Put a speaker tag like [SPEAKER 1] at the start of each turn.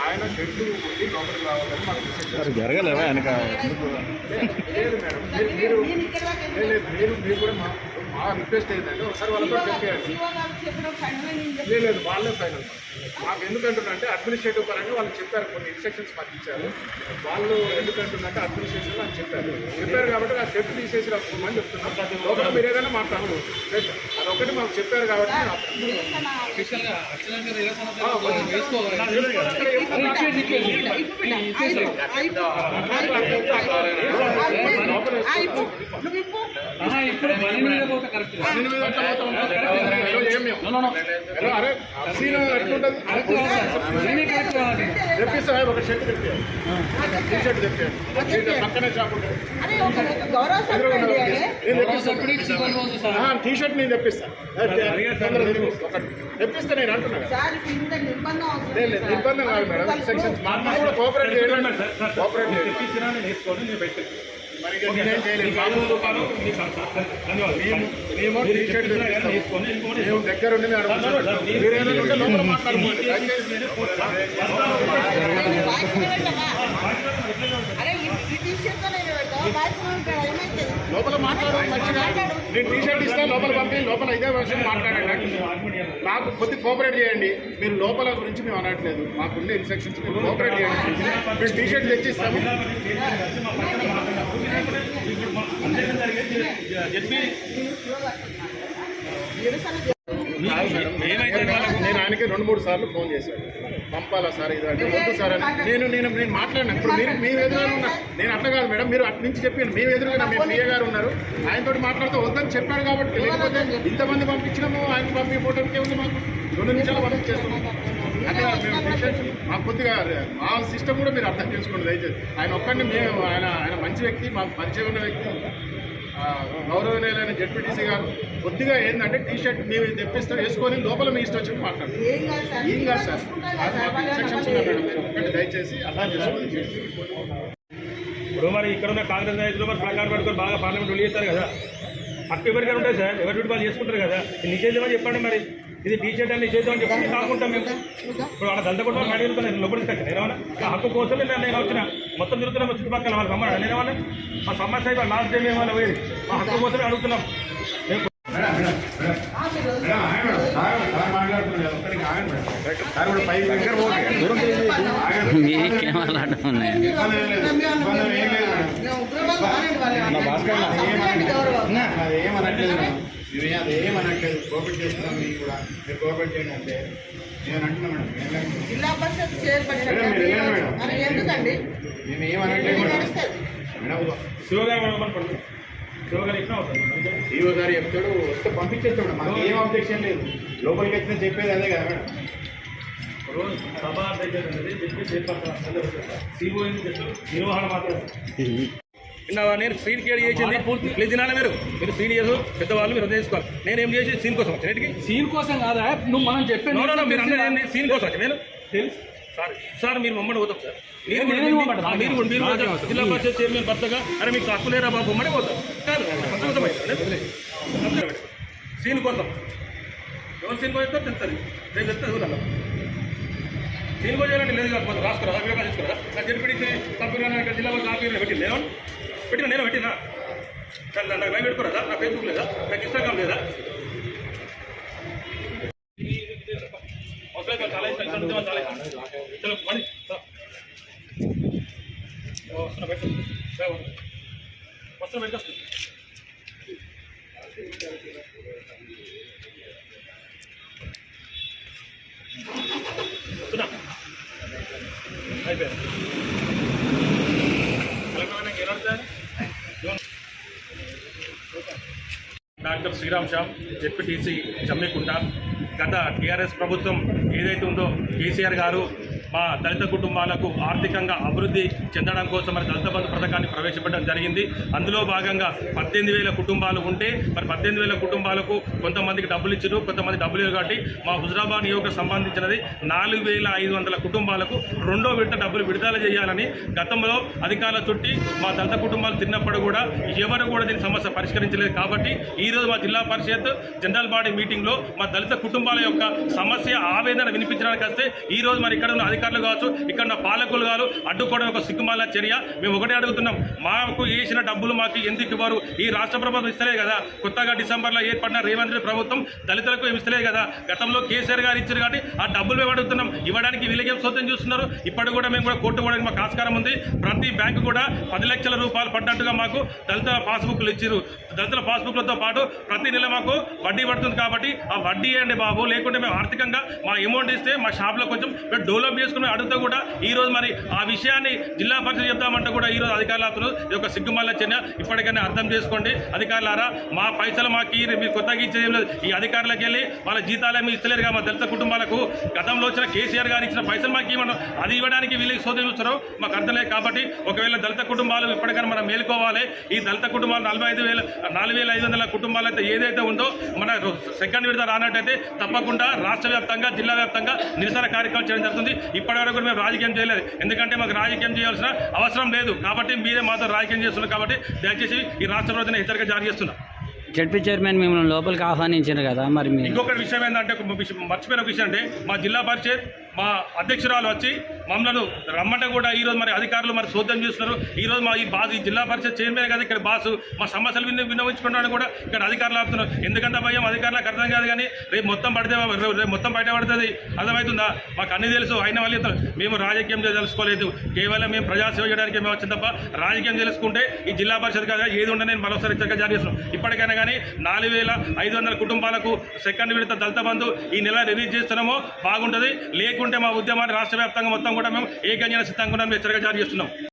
[SPEAKER 1] ఆయన షెడ్ ఉండి లోపలికి రావాలని మాకు
[SPEAKER 2] జరగలేవా? వెనక
[SPEAKER 1] లేదు మేడం మీరు లేదు, మీరు మీరు కూడా మా మా రిక్వెస్ట్ ఏంటంటే ఒకసారి వాళ్ళతో చెప్పేయండి లేదు లేదు వాళ్ళే ఫైనల్ మాకు ఎందుకంటున్నంటే అడ్మినిస్ట్రేటివ్ పరంగా వాళ్ళు చెప్పారు కొన్ని ఇన్స్ట్రక్షన్స్ మాకు ఇచ్చారు వాళ్ళు ఎందుకంటున్నంటే అడ్మినిస్ట్రేషన్ అని చెప్పారు చెప్పారు కాబట్టి ఆ చెట్టు తీసేసి రమ్మని చెప్తున్నాం లోపల మీరు ఏదైనా మాట్లాడుకోవచ్చు లేదు, అదొకటి మాకు చెప్పారు కాబట్టి అరే అసలు ఎట్లుంటది
[SPEAKER 3] కరెక్ట్ కావాలి.
[SPEAKER 1] తెప్పిస్తా ఒక షర్ట్ తెప్పియాలి. టీ షర్ట్ తెప్పియాలి. పక్కనే షాప్ ఉంటుంది. నేను తెప్పిస్తాను ఆ, టీ షర్ట్ నేను తెప్పిస్తా. తొందరగా తెప్పిస్తా. నేను అంటున్నా కదా. లేదు లేదు ఇబ్బంది కాదు మేడం. సెక్షన్స్ మాకు కూడా కోఆపరేట్ చేయండి కోఆపరేట్ మేము దగ్గర ఉండి లోపల మాట్లాడడం మంచిగా నేను టీ షర్ట్ ఇస్తా లోపల పంపి లోపల ఇదే విషయం మాట్లాడండి నాకు. కొద్ది కోఆపరేట్ చేయండి. మీరు లోపల గురించి మేము అనట్లేదు. మాకుండే ఇన్స్ట్రక్షన్స్ మీరు కోఆపరేట్ చేయండి. మీరు టీ షర్ట్ తెచ్చిస్తాము నేను ఆయనకి రెండు మూడు సార్లు ఫోన్ చేశాను. పంపాలా సార్ ఇది అంటే వద్దు సార్ అని. నేను నేను నేను మాట్లాడినా. ఇప్పుడు మీరు మీ ఎదురుగా ఉన్నా నేను అట్లా కాదు మేడం మీరు అటు నుంచి చెప్పాను మీ ఎదురుగా మీ పిఏ గారు ఉన్నారు. ఆయనతో మాట్లాడితే వద్దని చెప్పాడు కాబట్టి లేకపోతే ఇంతమంది పంపించినాము ఆయన పంపించడానికి ఉంది మాకు. రెండు నిమిషాలు పంపించేస్తాము అట్లా మేము పేషెంట్స్ మాకు కొద్దిగా మా సిస్టమ్ కూడా మీరు అర్థం చేసుకోండి దయచేసి. ఆయన ఒక్కడిని మేము ఆయన ఆయన మంచి వ్యక్తి మాకు పరిచయం ఉన్న వ్యక్తి. గౌరవనీయులైన జడ్పీటీసీ గారు కొద్దిగా ఏంటంటే టీ షర్ట్ మీరు తెప్పిస్తారు వేసుకొని లోపల మీ ఇష్టం వచ్చి మాట్లాడతారు. ఏం కాదు సార్ మేడం. మీరు ఒక్కటి దయచేసి చేసుకోండి.
[SPEAKER 4] ఇప్పుడు మరి ఇక్కడ ఉన్న కాంగ్రెస్ నాయకులు మరి ప్రకారం పట్టుకొని బాగా పార్లమెంట్ వెళ్ళిస్తారు కదా. హక్కు ఎవరికైనా ఉంటాయి సార్. ఎవరి వాళ్ళు చేసుకుంటారు కదా. నిషేధమని చెప్పండి మరి. ఇది టీ షర్ట్ అని అని చెప్పి కాకుంటాం మేము. ఇప్పుడు వాళ్ళ దంత కూడా అడిగి నేను లోపలికి తీసుకొచ్చాను నేను ఏమన్నా ఆ హక్కు కోసం నేను నేను వచ్చిన. మొత్తం తిరుగుతున్నాం చుట్టుపక్కల వాళ్ళు రమ్మన్నాడు నేను ఏమన్నా మా సమస్య అయితే లాస్ట్ టైం ఏమన్నా పోయేది. మా హక్కు కోసమే అడుగుతున్నాం. మేము
[SPEAKER 1] ఏమనట్లేదు మేము అది ఏమనట్లేదు కోఆపరేట్ చేస్తున్నాం మీకు కూడా. మీరు కోఆపరేట్ చేయండి అంటే నేను అంటున్నాను మేడం
[SPEAKER 5] జిల్లా పరిషత్ చైర్పర్సన్
[SPEAKER 1] మీరు
[SPEAKER 5] ఎందుకండి?
[SPEAKER 1] మేము ఏమనట్లేదు మేడం. ఈవో గారు చెప్తాడు వస్తే పంపించేస్తాడు మాకు ఏం అబ్జెక్షన్ లేదు. లోపలికి వచ్చిన చెప్పేది అదే కదా మేడం.
[SPEAKER 4] రోజు సభ దగ్గర అనేది చెప్పి చేపడతాను సిఓ నిర్వహణ మాత్రం నేను సీన్ కేర్ చేసింది. ప్లీజ్ తినాలి మీరు. మీరు సీన్ చేసు పెద్దవాళ్ళు మీరు చేసుకోవాలి. నేను ఏం చేసి సీన్ కోసం వచ్చాను
[SPEAKER 3] సీన్ కోసం కాదా? నువ్వు మనం చెప్పే
[SPEAKER 4] నో, నో, నో, మీరు అన్నది సీన్ కోసం వచ్చాను నేను? సార్ సార్ మీరు మమ్మల్ని పోతాం సార్. మీరు మీరు- మీరు. జిల్లా పరిషత్ చైర్మన్ భర్తగా. అరే మీకు హక్కు లేరా బాబు? మమ్మల్ని పోతాం. కాదు సీన్ కోసం. ఎవరు సీన్ కోసం తెలుస్తుంది నేను చెప్తే చూడాలి సీన్ కోసం చేయాలంటే లేదు కాకపోతే రాసుకురా? అభిప్రాయం తీసుకురా నాకు చెప్పి ఇక్కడ జిల్లా కాపీ పెట్టింది. నేను పెట్టినా నేను పెట్టినా. కానీ నాకు లైవ్ పెట్టుకోరాదా నా ఫేస్బుక్ లేదా? నాకు ఇన్స్టాగ్రామ్ లేదా? అవసరం చాలా వస్తున్నా పెట్టు. వస్తున్నా. అయిపోయింది. Doctor Sriram Shah ZPTC Jammikunta. గత టీఆర్ఎస్ ప్రభుత్వం ఏదైతే ఉందో కేసీఆర్ గారు మా దళిత కుటుంబాలకు ఆర్థికంగా అభివృద్ధి చెందడం కోసం మరి దళిత బంధు పథకాన్ని ప్రవేశపెట్టడం జరిగింది. అందులో భాగంగా పద్దెనిమిది వేల కుటుంబాలు ఉంటే మరి పద్దెనిమిది వేల కుటుంబాలకు కొంతమందికి డబ్బులు ఇచ్చారు కొంతమంది డబ్బులు ఇవ్వరు కాబట్టి మా హుజరాబాద్ నియోజక సంబంధించినది నాలుగు వేల ఐదు వందల కుటుంబాలకు రెండో విడత డబ్బులు విడుదల చేయాలని గతంలో అధికారుల చుట్టి మా దళిత కుటుంబాలు తిన్నప్పుడు కూడా ఎవరు కూడా దీని సమస్య పరిష్కరించలేదు కాబట్టి ఈ రోజు మా జిల్లా పరిషత్ జనరల్ బాడీ మీటింగ్లో మా దళిత కుటుంబాల యొక్క సమస్య ఆవేదన వినిపించడానికి వస్తే ఈ రోజు మరి ఇక్కడ ఉన్న అధికారులు కావచ్చు ఇక్కడ ఉన్న పాలకులు కాదు అడ్డుకోవడం ఒక సిగ్గుమాల చర్య. మేము ఒకటే అడుగుతున్నాం మాకు వేసిన డబ్బులు మాకు ఎందుకు ఇవ్వరు? ఈ రాష్ట్ర ప్రభుత్వం ఇస్తలేదు కదా. కొత్తగా డిసెంబర్లో ఏర్పడిన రేవంత్ రెడ్డి ప్రభుత్వం దళితులకు ఇస్తలే ఇస్తలేదు కదా. గతంలో కేసీఆర్ గారు ఇచ్చారు కాబట్టి ఆ డబ్బులు మేము అడుగుతున్నాం. ఇవ్వడానికి వీళ్ళకేం సొంతం చూస్తున్నారు. ఇప్పుడు కూడా మేము కూడా కోర్టువడానికి మాకు ఆస్కారం ఉంది. ప్రతి బ్యాంకు కూడా పది లక్షల రూపాయలు పడ్డట్టుగా మాకు దళిత పాస్బుక్లు ఇచ్చారు దళితుల పాస్బుక్లతో పాటు ప్రతి నెల మాకు వడ్డీ పడుతుంది కాబట్టి ఆ వడ్డీ అండి బాబు. లేకుంటే మేము ఆర్థికంగా మా అమౌంట్ ఇస్తే మా షాప్లో కొంచెం మేము డెవలప్ చేసుకుని అడుగుతా కూడా ఈ రోజు మరి ఆ విషయాన్ని జిల్లా పరిషత్ చెప్తామంటే కూడా ఈ రోజు అధికారులు అవుతున్నారు ఇది ఒక సిగ్గుమల్ల చర్య. ఇప్పటికైనా అర్థం చేసుకోండి. అధికారులారా మా పైసలు మాకు ఈ మీరు కొత్తగా ఇచ్చేది లేదు. ఈ అధికారులకు వెళ్ళి వాళ్ళ జీతాలు ఏమి ఇస్తలేరు మా దళిత కుటుంబాలకు గతంలో వచ్చిన కేసీఆర్ గారు ఇచ్చిన పైసలు మాకు ఇవ్వడం అది ఇవ్వడానికి వీళ్ళకి సోదరు మాకు అర్థం లేదు కాబట్టి ఒకవేళ దళిత కుటుంబాలు ఇప్పటికైనా మనం మేలుకోవాలి. ఈ దళిత కుటుంబాలు నలభై ఐదు వేల నాలుగు వేల ఐదు వందల కుటుంబాలు అయితే ఏదైతే ఉందో మన సెకండ్ విడత రానట్టయితే తప్పకుండా రాష్ట్ర వ్యాప్తంగా జిల్లా వ్యాప్తంగా నిరసన కార్యక్రమం చేయడం జరుగుతుంది. ఇప్పటివరకు మేము రాజకీయం చేయలేదు. ఎందుకంటే మాకు రాజకీయం చేయాల్సిన అవసరం లేదు. కాబట్టి మీరే మాతో రాజకీయం చేస్తున్నారు కాబట్టి దయచేసి ఈ రాష్ట్ర ప్రభుత్వం హెచ్చరిక జారీ చేస్తున్నాం.
[SPEAKER 2] జడ్పీ చైర్మన్ మిమ్మల్ని లోపలికి ఆహ్వానించారు కదా మరి
[SPEAKER 4] ఇంకొకటి విషయం ఏంటంటే మర్చిపోయిన విషయం అంటే మా జిల్లా పరిషత్ మా అధ్యక్షురాలు వచ్చి మమ్మల్ని రమ్మంటే కూడా ఈ రోజు మరి అధికారులు మరి శోధం చేస్తున్నారు. ఈ రోజు మా ఈ బాస్ ఈ జిల్లా పరిషత్ చైర్మన్ కదా ఇక్కడ బాసు మా సమస్యలు విన్న విన్నవించుకుంటాను కూడా ఇక్కడ అధికారులు ఆపుతున్నారు. ఎందుకంటే భయం అధికారులకు అర్థం కాదు కానీ రేపు మొత్తం పడితే రేపు మొత్తం బయట పడుతుంది. అర్థమవుతుందా? మాకు అన్ని తెలుసు. అయిన వాళ్ళు మేము రాజకీయం తెలుసుకోలేదు. కేవలం మేము ప్రజాసేవ చేయడానికి మేము వచ్చింది తప్ప రాజకీయం తెలుసుకుంటే ఈ జిల్లా పరిషత్ కదా ఏది ఉండని నేను మరోసారి హెచ్చరిక జారీ చేస్తున్నాం. ఇప్పటికైనా కానీ నాలుగు వేల ఐదు వందల కుటుంబాలకు సెకండ్ విడత దళిత బంధు ఈ నెల రిలీజ్ చేస్తున్నామో బాగుంటుంది. లేకుంటే మా ఉద్యమాన్ని రాష్ట్ర వ్యాప్తంగా మొత్తం కూడా మేము ఏ ఏకంగా సిద్ధంగా ఉన్నాం హెచ్చరిక జారీ చేస్తున్నాం.